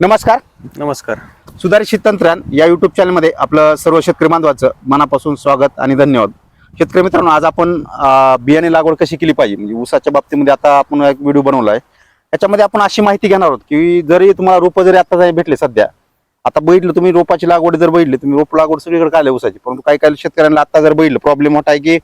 नमस्कार. नमस्कार. सुधारित शेततंत्रज्ञान या युट्यूब चॅनलमध्ये आपलं सर्व शेतकरी बांधवाचं मनापासून स्वागत आणि धन्यवाद. शेतकरी मित्रांनो आज आपण बियाणे लागवड कशी केली पाहिजे? म्हणजे ऊसाच्या बाबतीमध्ये आता आपण एक व्हिडिओ बनवला आहे याच्यामध्ये आपण अशी माहिती घेणार आहोत की जरी तुम्हाला रोपं जरी आता भेटले सध्या आता बघितलं तुम्ही रोपाची लागवड जर बघितली तुम्ही रोप लागवड सगळीकडे काढले ऊसाची परंतु काही काही शेतकऱ्यांना आता जर बघितलं प्रॉब्लेम मोठा आहे की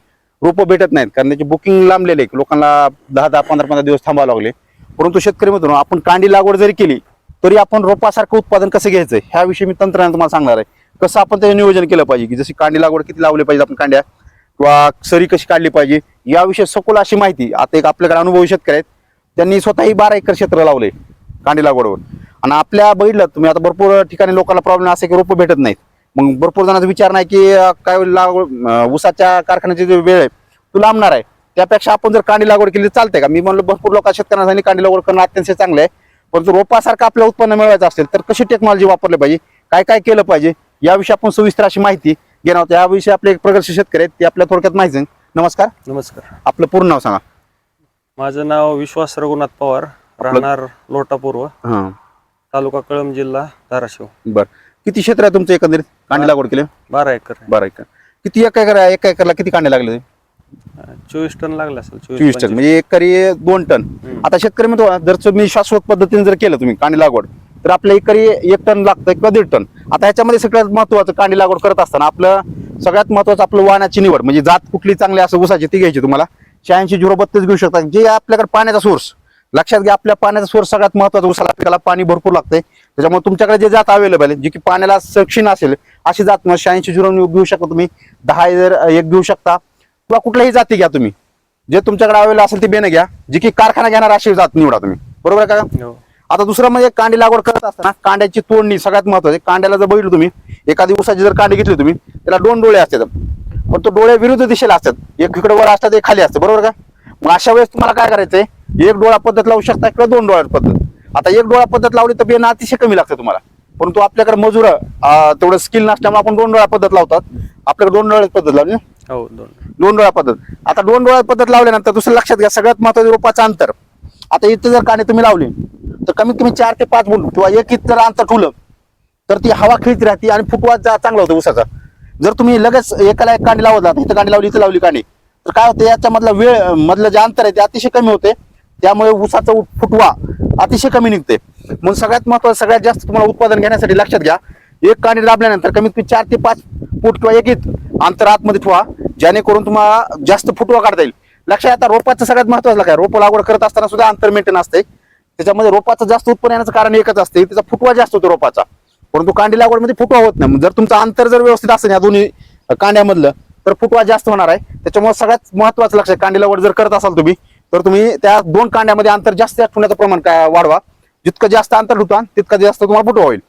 रोपं भेटत नाहीत कारण त्याची बुकिंग लांबलेले आहे. लोकांना दहा दहा पंधरा पंधरा दिवस थांबावं लागले. परंतु शेतकरी मित्रांनो आपण कांडी लागवड जरी केली तरी आपण रोपासारखं उत्पादन कसं घ्यायचं? ह्याविषयी मी तंत्रज्ञान तुम्हाला सांगणार आहे. कसं आपण त्याचं नियोजन केलं पाहिजे की जशी कांडी लागवड किती लावली पाहिजे आपण कांड्या किंवा सरी कशी काढली पाहिजे याविषयी सखोल अशी माहिती आता एक आपल्याकडे अनुभवी शेतकरी आहेत. त्यांनी स्वतःही बारा एकर क्षेत्र लावले कांडी लागवडवर. आणि आपल्या बघितलं तुम्ही आता भरपूर ठिकाणी लोकांना प्रॉब्लेम असे की रोपं भेटत नाहीत. मग भरपूर जणांचा विचार नाही की काय लागवड ऊसाच्या कारखान्याची जी वेळ आहे तो लांबणार आहे. त्यापेक्षा आपण जर कांडी लागवड केली चालते का? मी म्हणलं भरपूर लोकांना शेतकऱ्यांना कांडी लागवड करणं अत्यंत चांगलं आहे. परंतु रोपासारखं आपलं उत्पन्न मिळवायचं असेल तर कशी टेक्नॉलॉजी वापरली पाहिजे? काय काय केलं पाहिजे? याविषयी आपण सविस्तर अशी माहिती घेणार आहोत. याविषयी आपले एक प्रगतशील शेतकरी आहेत ते आपल्या थोडक्यात माहिती. नमस्कार. नमस्कार. आपलं पूर्ण नाव सांगा. माझं नाव विश्वास रघुनाथ पवार राहणार लोटापूर्व हां. तालुका कळंब जिल्हा धाराशिव. बरं. किती क्षेत्र आहे तुमचं एकंदरीत? कांडी लागवड केली? बारा एकर. बरं एकर. किती एका एकर एका एकरला किती कांडे लागले चोवीस टन लागले असेल चोवीस टन. म्हणजे एकरी दोन टन. आता शेतकरी म्हणतो जर तुम्ही शाश्वत पद्धतीने जर केलं तुम्ही कांडी लागवड तर आपल्या एकरी एक टन लागतं किंवा दीड टन. आता ह्याच्यामध्ये सगळ्यात महत्वाचं कांडी लागवड करत असताना आपलं सगळ्यात महत्वाचं आपलं वाहनाची निवड म्हणजे जात कुठली चांगली असं ऊसाची ती घ्यायची तुम्हाला. शहाऐंशी झिरो बत्तीस घेऊ शकता. जे आपल्याकडे पाण्याचा सोर्स लक्षात घ्या आपल्या पाण्याचा सोर्स सगळ्यात महत्त्वाचा ऊसाला आपल्याला पाणी भरपूर लागतंय. त्याच्यामुळे तुमच्याकडे जे जात अवेलेबल आहे जी की पाण्याला सक्षीण असेल अशी जात शहाऐंशी झिरो घेऊ शकता तुम्ही. दहा जर एक घेऊ शकता. किंवा कुठल्याही जाती घ्या तुम्ही. जे तुमच्याकडे अवेलेबल असेल ते बेनं घ्या. जी की कारखाना घेणार अशी जात निवडा तुम्ही. बरोबर आहे का? हो. आता दुसरं म्हणजे कांडी लागवड करत असताना कांड्याची तोडणी सगळ्यात महत्वाची. कांड्याला जर बघितलं तुम्ही एखादी उसाची जर कांडी घेतली तुम्ही त्याला दोन डोळे असतात. पण तो डोळे विरुद्ध दिशेला असतात. एक इकडे वर असतात एक खाली असते. बरोबर का? मग अशा वेळेस तुम्हाला काय करायचंय? एक डोळा पद्धत लावू शकता किंवा दोन डोळ्या पद्धत. आता एक डोळा पद्धत लावली तर बियाणं अतिशय कमी लागतं तुम्हाला. परंतु आपल्याकडे मजूर तेवढं स्किल नसल्यामुळे आपण दोन डोळ्या पद्धत लावतात. आपल्याकडे दोन डोळ्या पद्धत लावली? हो दोन. दोन डोळ्या पद्धत. आता दोन डोळ्या पद्धत लावल्यानंतर दुसरं लक्षात घ्या सगळ्यात महत्वाचं रोपाचं अंतर. आता इथं जर काने तुम्ही लावली तर कमीत कमी चार ते पाच गुण किंवा एक इतर अंतर ठुलं तर ती हवा खेळत राहते आणि फुटवा जा- चांगला होतो उसाचा जर तुम्ही लगेच एकाला एक कांडी लावत इथं कांडी लावली इथं लावली कांडी तर काय होतं याच्यामधला वेळ मधलं जे अंतर आहे ते अतिशय कमी होते. त्यामुळे उसाचा फुटवा अतिशय कमी निघते. म्हणून सगळ्यात महत्वाचं सगळ्यात जास्त तुम्हाला उत्पादन घेण्यासाठी लक्षात घ्या. एक कांडी दाबल्यानंतर कमीत कमी चार ते पाच फूट किंवा एक इत अंतर आतमध्ये ठेवा जेणेकरून तुम्हाला जास्त फुटवा काढता येईल. लक्षात आता रोपाचं सगळ्यात महत्वाचं काय रोप लागवड करत असताना सुद्धा अंतर मेंटेन असते. त्याच्यामध्ये रोपाचं जास्त उत्पन्न येण्याचं कारण एकच असते त्याचा फुटवा जास्त होतो रोपाचा. परंतु कांडी लागवडमध्ये फुटवा होत नाही. मग जर तुमचं अंतर जर व्यवस्थित असेल या दोन्ही कांड्यामधलं तर फुटवा जास्त होणार आहे. त्याच्यामुळे सगळ्यात महत्वाचं लक्ष आहे, कांडी लागवड जर करत असाल तुम्ही तर तुम्ही त्या दोन कांड्यामध्ये अंतर जास्त ठेवण्याचं प्रमाण काय वाढवा. जितकं जास्त अंतर ठुटा तितकं जास्त तुम्हाला फुटवा होईल.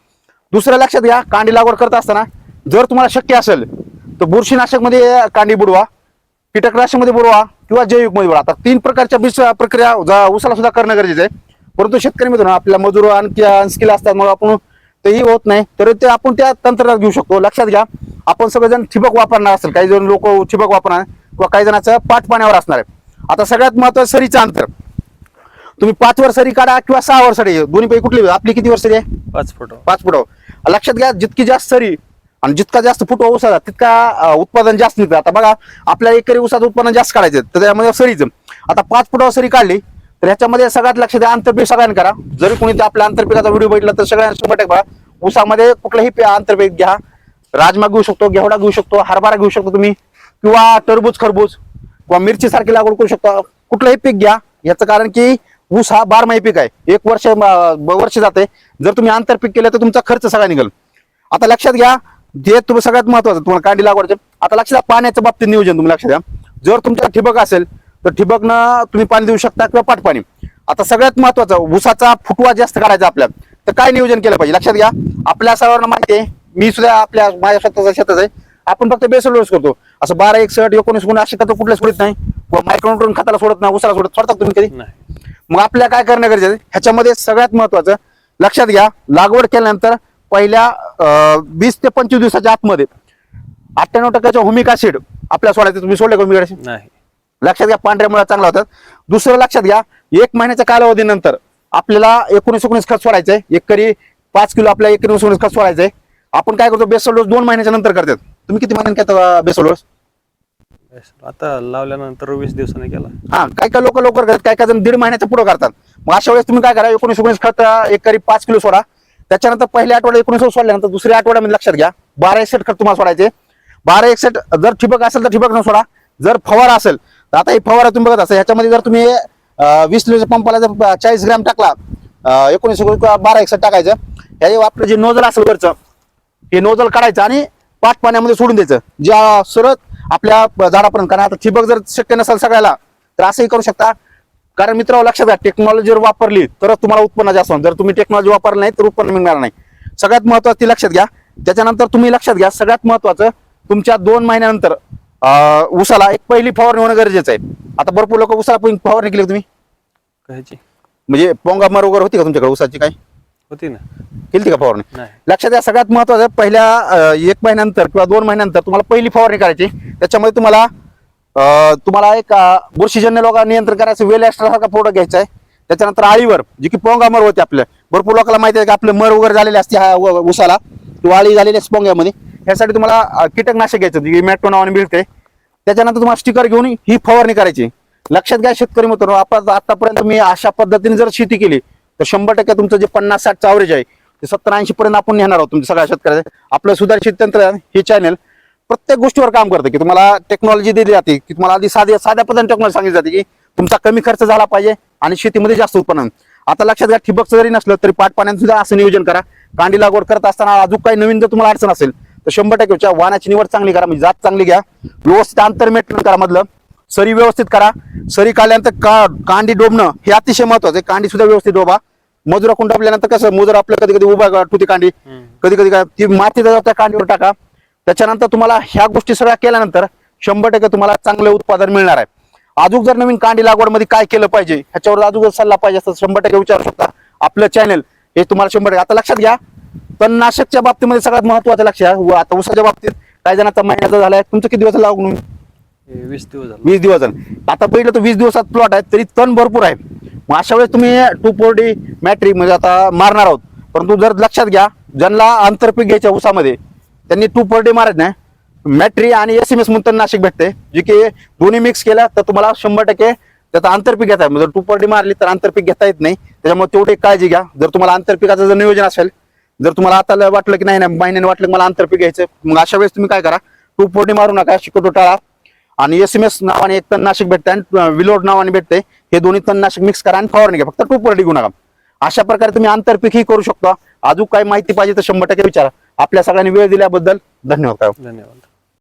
दुसरं लक्षात घ्या कांडी लागवड करत असताना जर तुम्हाला शक्य असेल तर बुरशीनाशकमध्ये कांडी बुडवा कीटकनाशकमध्ये बुडवा किंवा जैविकमध्ये बुडवा. आता तीन प्रकारच्या बीज प्रक्रिया उसाला सुद्धा करणं गरजेचं आहे. परंतु शेतकरी मित्रांनो आपल्या मजूर आणखी अनस्किल असतात मग आपण तेही होत नाही. तर ते आपण त्या तंत्रज्ञान घेऊ शकतो. लक्षात घ्या आपण सगळेजण ठिबक वापरणार असेल. काही जण लोक ठिबक वापरणार किंवा काही जणांचं पाठ पाण्यावर असणार आहे. आता सगळ्यात महत्वाचं सरीचं अंतर. तुम्ही पाच वर सरी काढा किंवा सहा वर सरी. दोन्ही पैकी कुठली? आपली किती वर सरी आहे? पाच फुट. पाच फुटावर लक्षात घ्या जितकी जास्त सरी आणि जितका जास्त फुटवा उसाचा तितका उत्पादन जास्त निघतं. आता बघा आपल्या एकरी उसाचं उत्पादन जास्त काढायचं तर त्यामध्ये सरीचं आता पाच फुटावर सरी काढली तर ह्याच्यामध्ये सगळ्यात लक्ष द्या आंतरपीक सगळ्यांनी करा. जरी कोणी आपल्या आंतरपिकाचा व्हिडिओ बघितला तर सगळ्यांना शंभर टक्के बघा. उसामध्ये कुठलंही आंतरपीक घ्या. राजमा घेऊ शकतो घेवडा घेऊ शकतो हरभरा घेऊ शकतो तुम्ही किंवा टरबूज खरबूज किंवा मिरची सारखी लागवड करू शकता. कुठलंही पीक घ्या. याचं कारण की ऊस हा बारमाही पीक आहे. एक वर्ष वर्ष जाते. जर तुम्ही आंतरपीक केलं तर तुमचा खर्च सगळा निघेल. आता लक्षात घ्या जे तुम्ही सगळ्यात महत्वाचं तुम्हाला कांडी लागवडचे आता लक्षात पाण्याच्या बाबतीत नियोजन तुम्ही लक्षात घ्या. जर तुमचा ठिबक असेल तर ठिबकनं तुम्ही पाणी देऊ शकता किंवा पाटपाणी. आता सगळ्यात महत्वाचं ऊसाचा फुटवा जास्त काढायचा आपल्यात. तर काय नियोजन केलं पाहिजे? लक्षात घ्या आपल्या सर्वांना माहिती आहे मी सुद्धा आपल्या माझ्या स्वतःच्या शेतात आहे. आपण फक्त बेसल डोस करतो. असं बारा एकसठ एकोणीस गुण असे तत्व कुठले सोडत नाही. मायक्रोन्यूट्रॉन खताला सोडत नाही उसाला सोडत सोडतात तुम्ही कधी? मग आपल्याला काय करणं गरजेचं आहे? ह्याच्यामध्ये सगळ्यात महत्वाचं लक्षात घ्या लागवड केल्यानंतर पहिल्या वीस ते पंचवीस दिवसाच्या आतमध्ये अठ्ठ्याण्णव टक्क्याच्या हुमिक ऍसिड आपल्या सोडायचं तुम्ही सोडले का हुमिक नाही. लक्षात घ्या पांढऱ्या मुळा चांगला होतात दुसरं लक्षात घ्या एक महिन्याच्या कालावधीनंतर आपल्याला एकोणीस एकोणीस खत सोडायचंय. एक करी पाच किलो आपल्या एक किलो सोडून खत सोडायचंय. आपण काय करतो बेसल डोस दोन महिन्याच्या नंतर करतात. तुम्ही किती महिन्यात घेता बेसल डोस? आता लावल्यानंतर वीस दिवसांनी केला. हा काय काय लोक लवकर करतात काय काय जण दीड महिन्याच्या पुढे करतात. मग अशा वेळेस तुम्ही काय करा एकोणीस एकोणीस खत एकरी पाच किलो सोडा. त्याच्यानंतर पहिल्या आठवड्यात एकोणीस सोडल्यानंतर दुसऱ्या आठवड्यामध्ये लक्षात घ्या. बारा एक सेट खत तुम्हाला सोडायचे. बारा एक सेट जर ठिबक असेल तर ठिबक न सोडा. जर फवारा असेल तर आता हे फवारा तुम्ही बघत असाल. ह्याच्यामध्ये जर तुम्ही वीस लिटरच्या पंपाला जर चाळीस ग्रॅम टाकला एकोणीस बारा एक सेट टाकायचं. हे आपलं जे नोजल असेल वरचं हे नोजल काढायचं आणि पाच पाण्यामध्ये सोडून द्यायचं. ज्या सरळ आपल्या झाडापर्यंत. कारण आता ठिबक जर शक्य नसेल सगळ्याला तर असंही करू शकता. कारण मित्र लक्षात घ्या टेक्नॉलॉजी जर वापरली तरच तुम्हाला उत्पन्न जास्त होणार. जर तुम्ही टेक्नॉलॉजी वापरली नाही तर उत्पन्न मिळणार नाही. सगळ्यात महत्वाचं ती लक्षात घ्या. त्याच्यानंतर तुम्ही लक्षात घ्या सगळ्यात महत्वाचं तुमच्या दोन महिन्यानंतर अं, ऊसाला एक पहिली फवारणी होणं गरजेचं आहे. आता भरपूर लोक ऊसाला पहिली फवारणी केली तुम्ही? कायची म्हणजे पोंगा मर वगैरे होती का तुमच्याकडे ऊसाची काय होती ना. केली का फवारणी? नाही. लक्षात घ्या सगळ्यात महत्वाचं पहिल्या अं, एक महिन्यानंतर किंवा दोन महिन्यानंतर तुम्हाला पहिली फवारणी करायची. त्याच्यामध्ये तुम्हाला तुम्हाला एक बुरशीजन्य लोकांना नियंत्रण करायचं वेल एक्स्ट्रा सारखा प्रोडक्ट घ्यायचा आहे. त्याच्यानंतर आळीवर जी की पोंगा मर होते आपल्या भरपूर लोकांना माहिती आहे की आपले मर वगैरे झालेले असते हा व- ऊसाला किंवा आळी झालेली असते पोंग्यामध्ये. ह्यासाठी तुम्हाला कीटकनाशक घ्यायचं जी मॅट्रो नावाने मिळते त्याच्यानंतर तुम्हाला स्टिकर घेऊन ही फवारणी करायची. लक्षात घ्या शेतकरी मित्र आपण आतापर्यंत मी अशा पद्धतीने जर शेती केली तर शंभर टक्के तुमचं जे पन्नास साठचं ॲव्हरेज आहे ते सत्तर ऐंशी पर्यंत आपण नेणार आहोत तुमच्या सगळ्या शेतकऱ्याचे. आपलं सुधारित तंत्र हे चॅनल प्रत्येक गोष्टीवर काम करतं की तुम्हाला टेक्नॉलॉजी दिली जाते की तुम्हाला आधी साध्या साध्या पद्धतीने टेक्नॉलॉजी सांगितली जाते की तुमचा कमी खर्च झाला पाहिजे आणि शेतीमध्ये जास्त उत्पन्न. आता लक्षात घ्या ठिबकचं जरी नसलं तरी पाण्यात सुद्धा असं नियोजन करा. कांडी लागवड करत असताना अजून काही नवीन जर तुम्हाला अडचण असेल तर शंभर टक्के तुमच्या वाहनाची निवड चांगली करा म्हणजे जात चांगली घ्या. व्यवस्थित अंतर मेंटेन करा मधलं. सरी व्यवस्थित करा. सरी काढल्यानंतर का कांडी डोबणं हे अतिशय महत्वाचं आहे. कांडी सुद्धा व्यवस्थित डोबा. मजुरा कोण डोबल्यानंतर कसं मजूर आपलं कधी कधी उभा ठुती कांडी. कधी कधी काय ती माती त्या कांडीवर टाका. त्याच्यानंतर तुम्हाला ह्या गोष्टी सगळ्या केल्यानंतर शंभर टक्के तुम्हाला चांगलं उत्पादन मिळणार आहे. अजून जर नवीन कांडी लागवडमध्ये काय केलं पाहिजे ह्याच्यावर अजून जर सल्ला पाहिजे असं शंभर टक्के विचारू शकता. आपलं चॅनल हे तुम्हाला शंभर टक्के. आता लक्षात घ्या तणनाशकच्या बाबतीमध्ये सगळ्यात महत्वाचं लक्ष आहे. व आता उसाच्या बाबतीत काही जणांचा महिन्याचा झालाय तुमचं किती दिवस लागून? वीस दिवस वीस दिवस आता पहिलं तर वीस दिवसात प्लॉट आहे तरी तण भरपूर आहे. मग अशा वेळेस तुम्ही टू फोर डी मॅट्रिक म्हणजे आता मारणार आहोत. परंतु जर लक्षात घ्या ज्यांना आंतरपीक घ्यायच्या ऊसामध्ये त्यांनी टू पर डे मारत नाही. मॅट्री आणि एस एम एस म्हणून नाशिक भेटते. जे की दोन्ही मिक्स केल्या तर तुम्हाला शंभर टक्के त्याचा आंतरपीक घेता म्हणजे जर टू पर डे मारली तर आंतरपीक घेता येत नाही. त्याच्यामुळे तेवढी एक काळजी घ्या. जर तुम्हाला आंतरपिकाचं जर नियोजन असेल जर तुम्हाला आता वाटलं की नाही नाही महिन्याने वाटलं की मला आंतरपीक घ्यायचं मग अशा वेळेस तुम्ही काय करा टू पर डे मारू नका. शिकवतो टाळा. आणि एस एम एस नावाने एक तणनाशक भेटते आणि विलोड नावाने भेटते. हे दोन्ही तणनाशक मिक्स करा आणि फवारणी घ्या. फक्त टू पर डे घेऊ नका अशा प्रकारे तुम्ही आंतरपीकही करू शकता. अजून काही माहिती पाहिजे तर शंभर टक्के विचारा. आपल्या सगळ्यांनी वेळ दिल्याबद्दल धन्यवाद. धन्यवाद.